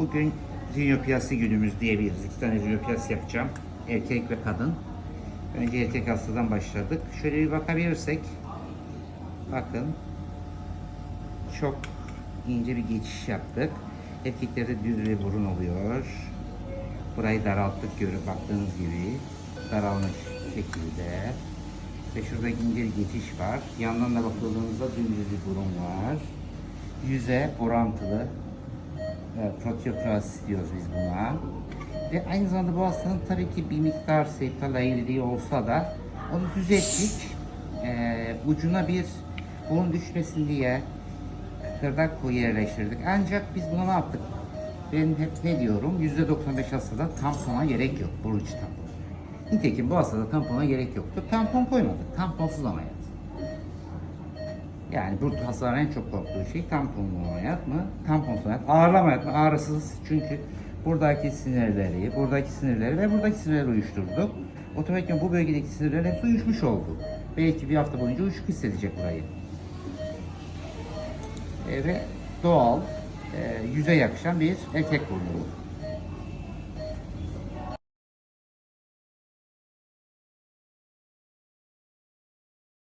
Bugün rinopiyasi günümüz diyebiliriz. İki tane rinopiyasi yapacağım. Erkek ve kadın. Önce erkek hastadan başladık. Şöyle bir bakabilirsek. Bakın. Çok ince bir geçiş yaptık. Erkeklerde düz bir burun oluyor. Burayı daralttık görüp baktığınız gibi. Daralmış şekilde. Ve şurada ince bir geçiş var. Yandan da bakıldığınızda dümdüz bir burun var. Yüze orantılı e, diyoruz biz buna. Ve aynı zamanda bu hastanın tabii ki bir miktar septal eğriliği olsa da onu düzelttik. E, ucuna bir burun düşmesin diye kıkırdak koyu yerleştirdik. Ancak biz buna ne yaptık? Ben hep ne diyorum? %95 hastada tampona gerek yok. Burun içi tampon. Nitekim bu hastada tampona gerek yoktu. Tampon koymadık. Tamponsuz ameliyat. Yani bu hastaların en çok korktuğu şey tamponlu ameliyat mı? Tamponsuz ameliyat. Ağırlı ameliyat mı? Ağrısız. Çünkü buradaki sinirleri, buradaki sinirleri ve buradaki sinirleri uyuşturduk. Otomatikman bu bölgedeki sinirlerin hepsi uyuşmuş oldu. Belki bir hafta boyunca uyuşuk hissedecek burayı. E, ve doğal, e, yüze yakışan bir erkek burnu.